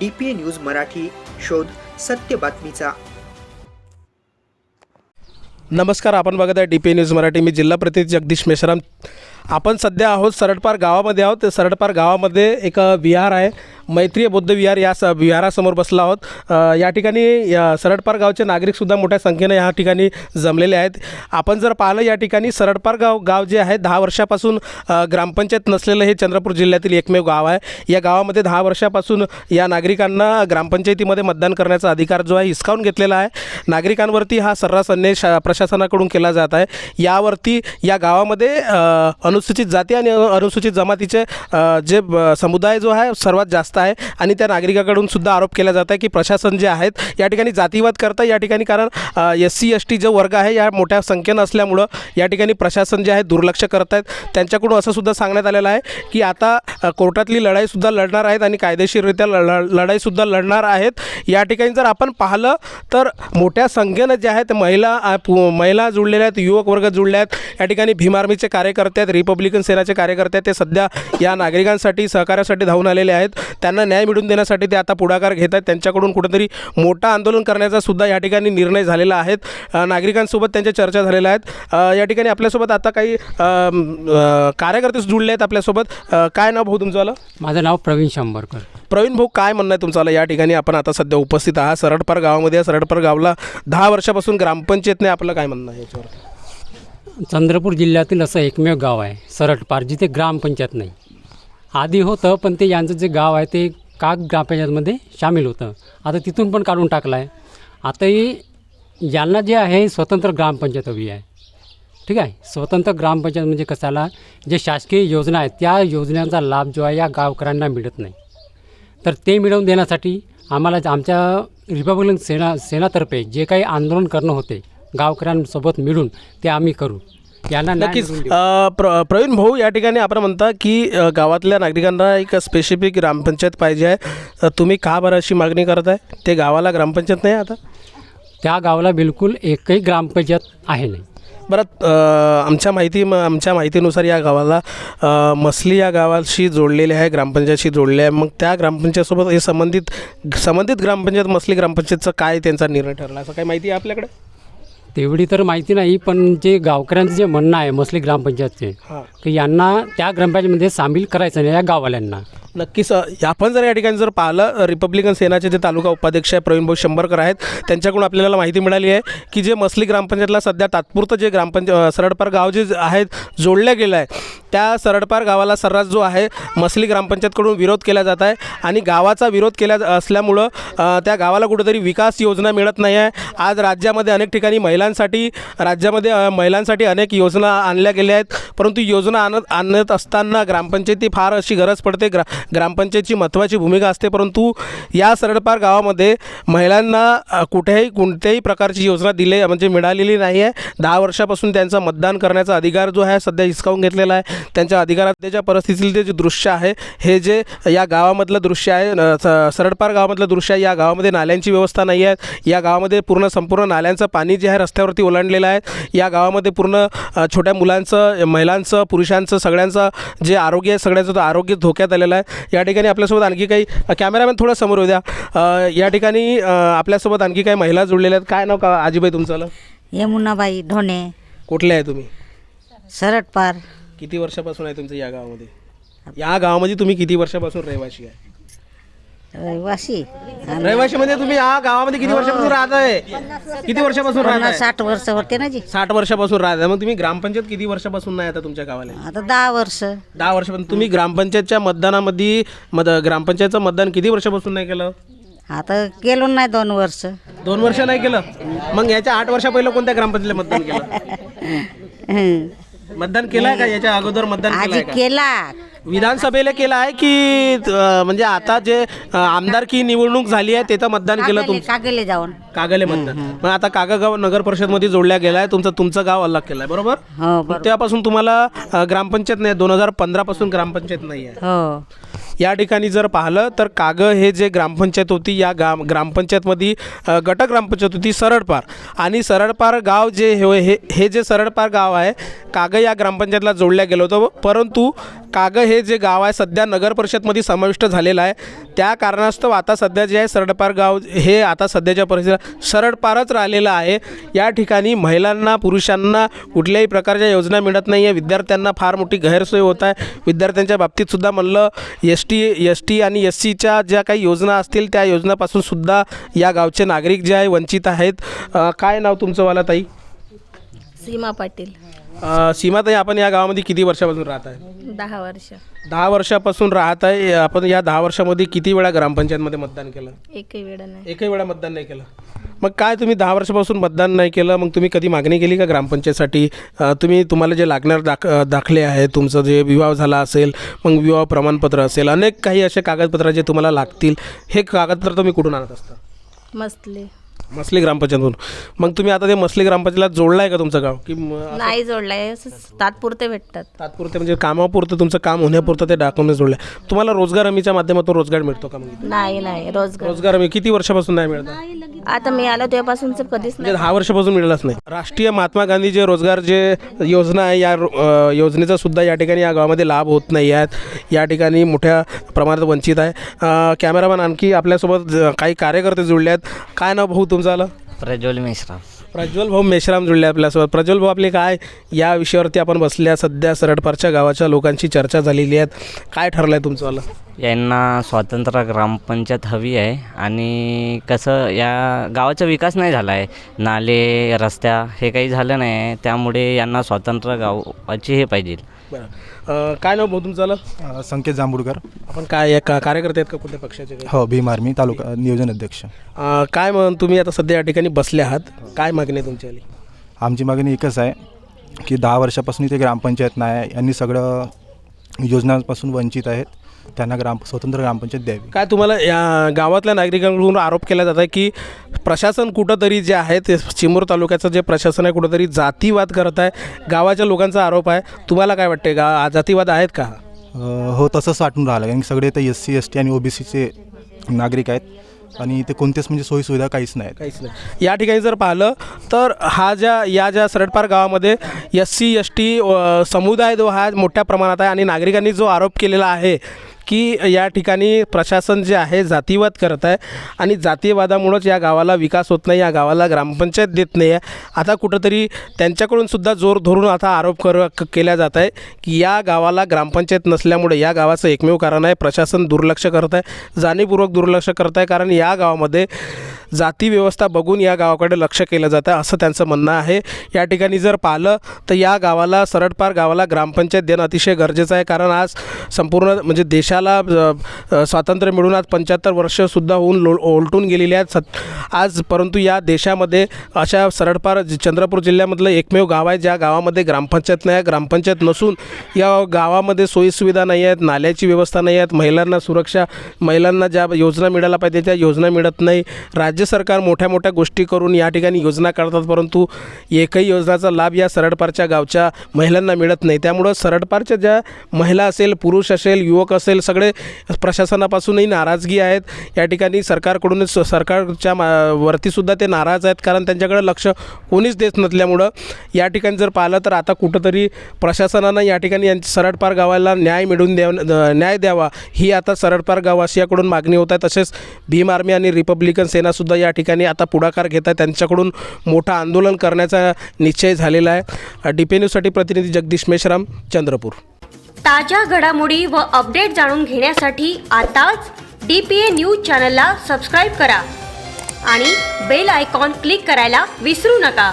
D P A news Marathi शोध सत्य बातमीचा. नमस्कार आपण बघत आहे डी पी न्यूज मराठी. मी जिल्हा प्रतिनिधी जगदीश मेश्राम. आपण सध्या आहोत सरडपार गावामध्ये आहोत. तर सरडपार गावामध्ये एक विहार आहे. मैत्रीय बौद्ध विहार या स विहारासमोर बसला आहोत. या ठिकाणी या सरडपार गावचे नागरिकसुद्धा मोठ्या संख्येनं या ठिकाणी जमलेले आहेत. आपण जर पाहिलं या ठिकाणी सरडपार गाव गाव जे आहे दहा वर्षापासून ग्रामपंचायत नसलेलं हे चंद्रपूर जिल्ह्यातील एकमेव गाव आहे. या गावामध्ये दहा वर्षापासून या नागरिकांना ग्रामपंचायतीमध्ये मतदान करण्याचा अधिकार जो आहे हिसकावून घेतलेला आहे. नागरिकांवरती हा सर्रास अन्याय शा प्रशासनाकडून केला जात आहे. यावरती या गावामध्ये अनु अनुसूचित जाती आणि अनुसूचित जमातीचे जे समुदाय जो आहे सर्वात जास्त आहे आणि त्या नागरिकाकडून सुद्धा आरोप केला जात आहे की प्रशासन जे आहेत या ठिकाणी जातीवाद करतं. या ठिकाणी कारण एस सी एस टी जो वर्ग आहे या मोठ्या संख्येनं असल्यामुळं या ठिकाणी प्रशासन जे आहे दुर्लक्ष करत आहेत. त्यांच्याकडून असं सुद्धा सांगण्यात आलेलं आहे की आता कोर्टातली लढाईसुद्धा लढणार आहेत आणि कायदेशीररित्या लढ लढाईसुद्धा लढणार आहेत. या ठिकाणी जर आपण पाहिलं तर मोठ्या संख्येनं जे आहेत महिला पु- महिला जुळलेल्या आहेत युवक वर्ग जुळले आहेत. या ठिकाणी भीम आर्मीचे कार्यकर्ते आहेत रिपब्लिकन सेनाचे कार्यकर्ते ते सध्या या नागरिकांसाठी सहकार्यासाठी धावून आलेले आहेत. त्यांना न्याय मिळवून देण्यासाठी ते आता पुढाकार घेत आहेत. त्यांच्याकडून कुठंतरी मोठं आंदोलन करण्याचा सुद्धा या ठिकाणी निर्णय झालेला आहेत नागरिकांसोबत त्यांच्या चर्चा झालेल्या आहेत. या ठिकाणी आपल्यासोबत आता काही कार्यकर्ते जुळले आहेत आपल्यासोबत. काय नाव भाऊ तुमचं माझं नाव प्रवीण शंभरकर. प्रवीण भाऊ काय म्हणणं आहे तुमचं या ठिकाणी आपण आता सध्या उपस्थित आहात. सरडपार गावामध्ये सरडपार गावला दहा वर्षापासून ग्रामपंचायतने आपलं काय म्हणणं आहे याच्यावर? चंद्रपूर जिल्ह्यातील असं एकमेव गाव आहे सरटपार जिथे ग्रामपंचायत नाही. आधी होतं पण ते यांचं जे गाव आहे ते काग ग्रामपंचायतमध्ये सामील होतं. आता तिथून पण काढून टाकलं आहे आताही यांना जे आहे स्वतंत्र ग्रामपंचायत हवी आहे. ठीक आहे? स्वतंत्र ग्रामपंचायत म्हणजे कशाला? जे शासकीय योजना आहेत त्या योजनांचा लाभ जो आहे या गावकऱ्यांना मिळत नाही. तर ते मिळवून देण्यासाठी आम्हाला आमच्या रिपब्लिकन सेना सेनातर्फे जे काही आंदोलन करणं होते गावकऱ्यांसोबत मिळून ते आम्ही करू. यांना न्याय नक्कीच. मिळवून देऊ. अ, प्र प्रवीण भाऊ या ठिकाणी आपण म्हणता की अ, गावातल्या नागरिकांना एक स्पेसिफिक ग्रामपंचायत पाहिजे आहे. अ, तुम्ही का बरं अशी मागणी करत आहे ते गावाला ग्रामपंचायत नाही आता? त्या गावाला बिलकुल एकही ग्रामपंचायत आहे नाही. बरं अ, आमच्या माहिती म- आमच्या माहितीनुसार या गावाला अ, मसली या गावाशी जोडलेले आहे ग्रामपंचायतशी जोडले आहे. मग त्या ग्रामपंचायतसोबत हे संबंधित संबंधित ग्रामपंचायत मसली ग्रामपंचायतचा काय त्यांचा निर्णय ठरला? असं काही माहिती आहे आपल्याकडे? तेवढी तर माहिती नाही पण जे गावकऱ्यांचं जे म्हणणं आहे मसली ग्रामपंचायतचे हां. की यांना त्या ग्रामपंचायतमध्ये सामील करायचं नाही या गाववाल्यांना. नक्कीच अ, आपण जर या ठिकाणी जर पाहिलं रिपब्लिकन सेनाचे जे तालुका उपाध्यक्ष आहे प्रवीण भाऊ शंभरकर आहेत त्यांच्याकडून आपल्याला माहिती मिळाली आहे की जे मसली ग्रामपंचायतला सध्या तात्पुरतं जे ग्रामपंचायत सरडपार गाव जे आहेत जोडलं गेलं आहे त्या सरडपार गावाला सर्रास जो आहे मसली ग्रामपंचायतकडून विरोध केला जात आहे आणि गावाचा विरोध केला जा- असल्यामुळं अ, त्या गावाला कुठेतरी विकास योजना मिळत नाही आहे. आज राज्यामध्ये अनेक ठिकाणी महिलांसाठी राज्यामध्ये महिलांसाठी अनेक योजना आणल्या गेल्या आहेत. परंतु योजना आणत आणत असताना ग्रामपंचायती फार अशी गरज पडते. ग्रा ग्रामपंचायतची महत्त्वाची भूमिका असते. परंतु या सरडपार गावामध्ये महिलांना कुठेही कोणत्याही प्रकारची योजना दिले म्हणजे मिळालेली नाही आहे. दहा वर्षापासून त्यांचा मतदान करण्याचा अधिकार जो आहे सध्या हिसकावून घेतलेला आहे. त्यांच्या अधिकाराच्या परिस्थितीतील ते जे दृश्य आहे हे जे या गावामधलं दृश्य आहे सरडपार गावामधलं दृश्य आहे या गावामध्ये नाल्यांची व्यवस्था नाही आहे. या गावामध्ये पूर्ण संपूर्ण नाल्यांचं पाणी जे आहे रस्त्यावरती ओलांडलेलं आहे. या गावामध्ये पूर्ण छोट्या मुलांचं महिलांचं पुरुषांचं सगळ्यांचं जे आरोग्य आहे सगळ्यांचं तो आरोग्य धोक्यात आलेलं आहे. या ठिकाणी आपल्यासोबत आणखी काही कॅमेरामॅन थोडं समोर येऊ द्या. या ठिकाणी आपल्यासोबत आणखी काही महिला जुळलेल्या आहेत. काय नाव का आजीबाई तुमचं? यमुनाबाई ढोणे कुठले आहे तुम्ही? सरटपार. किती वर्षापासून आहे तुमचं या गावामध्ये? या गावामध्ये तुम्ही किती वर्षापासून रहिवाशी आहे? रहिवासी. रहिवाशी म्हणजे तुम्ही या गावामध्ये किती वर्षापासून राहत आहे किती वर्षापासून आहे साठ वर्ष होते ना जी. साठ वर्षापासून राहत आहे मग तुम्ही ग्रामपंचायत किती वर्षापासून नाही आता तुमच्या गावाला? आता दहा वर्ष. दहा वर्षापासून तुम्ही ग्रामपंचायतच्या मतदानामध्ये मत ग्रामपंचायतचं मतदान किती वर्षापासून नाही केलं? आता गेलो नाही दोन वर्ष. दोन वर्ष नाही केलं? मग याच्या आठ वर्षा पहिलं कोणत्या ग्रामपंचायतीला मतदान केलं. मतदान केलंय का याच्या अगोदर? मतदान आजी केला. विधानसभेला केलं आहे की अं, म्हणजे आता जे अं, आमदारकी निवडणूक झाली आहे त्याचं मतदान केलं कागले तुमचं? कागले जाऊन. कागले मतदान. मग आता कागागाव नगर परिषदमध्ये जोडल्या गेला आहे तुमचं तुमचं गाव अलग केलं आहे बरोबर? हो मग बरोबर. तेव्हापासून तुम्हाला अं, ग्रामपंचायत नाही दोन हजार पंधरा पासून ग्रामपंचायत नाही आहे. हो. या ठिकाणी जर पाहिलं तर काग हे जे ग्रामपंचायत होती या गाम ग्रामपंचायतमध्ये गट ग्रामपंचायत होती सरडपार आणि सरडपार गाव जे हे हे जे सरडपार गाव आहे काग या ग्रामपंचायतला जोडल्या गेलं होतं. परंतु काग हे हे जे गाव आहे सध्या नगर परिषदमध्ये समाविष्ट झालेलं आहे. त्या कारणास्तव आता सध्या जे आहे सरडपार गाव हे आता सध्याच्या परिस्थितीत सरडपारच राहिलेलं आहे. या ठिकाणी महिलांना पुरुषांना कुठल्याही प्रकारच्या योजना मिळत नाही आहे विद्यार्थ्यांना फार मोठी गैरसोय होत आहे. विद्यार्थ्यांच्या बाबतीतसुद्धा म्हणलं एस टी एस टी आणि एस सीच्या ज्या काही योजना असतील त्या योजनापासून सुद्धा या गावचे नागरिक जे आहे वंचित आहेत. काय नाव तुमचं वाला ताई सीमा पाटील. अ, सीमाताई आपण या गावामध्ये किती वर्षापासून राहत आहे? दहा वर्ष. दहा वर्षापासून राहत आहे. आपण या दहा वर्षामध्ये किती वेळा ग्रामपंचायतमध्ये मतदान केलं? एकही वेळ नाही. एकही वेळा मतदान नाही केलं. मग काय तुम्ही दहा वर्षापासून मतदान नाही केलं? मग तुम्ही कधी मागणी केली का ग्रामपंचायतसाठी? अ, तुम्ही तुम्हाला जे लागणार दाख अ, दाखले आहे तुमचं जे विवाह झाला असेल मग विवाह प्रमाणपत्र असेल अनेक काही असे कागदपत्र जे तुम्हाला लागतील हे कागदपत्र तुम्ही कुठून आणत असता? मसले. मसली ग्रामपंचायतून. मग तुम्ही आता ते मसली ग्रामपंचायतला जोडलं आहे का तुमचं गाव? की म- नाही जोडलाय तात्पुरते भेटतात. तात्पुरते म्हणजे कामापुरतं तुमचं काम होण्यापुरतं ते डॉक्युमेंट्स जोडलं आहे तुम्हाला रोजगार हमीच्या माध्यमातून रोजगार मिळतो का मग इथे? नाही नाही रोजगार. रोजगार हमी किती वर्षापासून नाही मिळत? आता मी आलो तेव्हापासून कधीच म्हणजे दहा वर्षापासून मिळालाच नाही. राष्ट्रीय महात्मा गांधी जे रोजगार जे योजना आहे या रो- अ, योजनेचा सुद्धा या ठिकाणी या गावामध्ये लाभ होत नाही आहेत. या ठिकाणी मोठ्या प्रमाणात वंचित आहे. अ, कॅमेरामॅन आणखी आपल्यासोबत ज- काही कार्यकर्ते जुळले आहेत. काय नाव भाऊ तुमचं आलं प्रज्वल मिश्रा प्रज्वल भाऊ मेश्राम जुळले आपल्यासोबत. प्रज्वल भाऊ आपले काय या विषयावरती आपण बसल्या सध्या सरडपारच्या गावाच्या लोकांची चर्चा झालेली आहे. काय ठरलं आहे तुमचं वालं? यांना स्वतंत्र ग्रामपंचायत हवी आहे आणि कसं या गावाचा विकास नाही झाला आहे नाले रस्त्या हे काही झालं नाही आहे. त्यामुळे यांना स्वतंत्र गावाची हे पाहिजे. बरं. अ, काय नाव भाऊ तुमचं आलं अ, संकेत जांभूळकर आपण काय का कार्यकर्ते आहेत का कुठल्या पक्षाचे काही? हो भीम आर्मी तालुका नियोजन अध्यक्ष. अ, काय म्हणून तुम्ही आता सध्या या ठिकाणी बसले आहात. काय मागणी आहे तुमची आली आमची मागणी एकच आहे की दहा वर्षापासून इथे ग्रामपंचायत नाही यांनी सगळं योजनांपासून वंचित आहेत. त्यांना ग्राम स्वतंत्र ग्रामपंचायत द्यावी. काय तुम्हाला या गावातल्या नागरिकांकडून आरोप केला जात आहे की प्रशासन कुठंतरी जे आहे ते चिमूर तालुक्याचं जे प्रशासन आहे कुठंतरी जातीवाद करत आहे गावाच्या लोकांचा आरोप आहे. तुम्हाला काय वाटते गा जातीवाद आहेत का? हो तसंच वाटून राहिलं. कारण सगळे ते एस सी एस टी आणि ओ बी सीचे नागरिक आहेत. आणि इथे कोणतेच म्हणजे सोयीसुविधा काहीच नाही काहीच नाही. या ठिकाणी जर पाहिलं तर हा ज्या या ज्या सरडपार गावामध्ये एस सी एस टी समुदाय जो हा मोठ्या प्रमाणात आहे आणि नागरिकांनी जो आरोप केलेला आहे की या ठिकाणी प्रशासन जे आहे जातीवाद करत आहे आणि जातीयवादामुळंच या गावाला विकास होत नाही या गावाला ग्रामपंचायत देत नाही आहे. आता कुठंतरी त्यांच्याकडून सुद्धा जोर धरून आता आरोप कर क- केल्या जात आहे की या गावाला ग्रामपंचायत नसल्यामुळे या गावाचं एकमेव कारण आहे. प्रशासन दुर्लक्ष करत आहे जाणीवपूर्वक दुर्लक्ष करत आहे कारण या गावामध्ये जाती व्यवस्था बघून या गावाकडे लक्ष केलं जातं असं त्यांचं म्हणणं आहे. या ठिकाणी जर पाहिलं तर या गावाला सरडपार गावाला ग्रामपंचायत देणं अतिशय गरजेचं आहे. कारण आज संपूर्ण म्हणजे देशाला स्वातंत्र्य मिळून आज पंच्याहत्तर वर्षसुद्धा होऊन लो ओलटून गेलेली आहेत. सत आज परंतु या देशामध्ये अशा सरडपार चंद्रपूर जिल्ह्यामधलं एकमेव गाव आहे ज्या गावामध्ये ग्रामपंचायत नाही आहे. ग्रामपंचायत नसून या गावामध्ये सोयीसुविधा नाही आहेत नाल्याची व्यवस्था नाही आहेत महिलांना सुरक्षा महिलांना ज्या योजना मिळायला पाहिजे त्या योजना मिळत नाही. राज राज्य सरकार मोठ्या मोठ्या गोष्टी करून या ठिकाणी योजना काढतात परंतु एकही योजनाचा लाभ या सरडपारच्या गावच्या महिलांना मिळत नाही. त्यामुळं सरडपारच्या ज्या महिला असेल पुरुष असेल युवक असेल सगळे प्रशासनापासूनही नाराजगी आहेत. या ठिकाणी सरकारकडूनच सरकारच्या मा वरतीसुद्धा ते नाराज आहेत कारण त्यांच्याकडे लक्ष कोणीच देत नसल्यामुळं या ठिकाणी जर पाहिलं तर आता कुठंतरी प्रशासनानं या ठिकाणी यांच्या सरडपार गावाला न्याय मिळवून द्या न्याय द्यावा ही आता सरडपार गाववासियाकडून मागणी होत आहे. तसेच भीम आर्मी आणि रिपब्लिकन सेनासुद्धा या ठिकाणी आता पुढाकार घेत आहे त्यांच्याकडून मोठं आंदोलन करण्याचा निश्चय झालेला आहे. डी प्रतिनिधी जगदीश मेश्राम चंद्रपूर. ताज्या घडामोडी व अपडेट जाणून घेण्यासाठी आताच डी पी ए न्यूज चॅनलला सबस्क्राईब करा आणि बेल आयकॉन क्लिक करायला विसरू नका.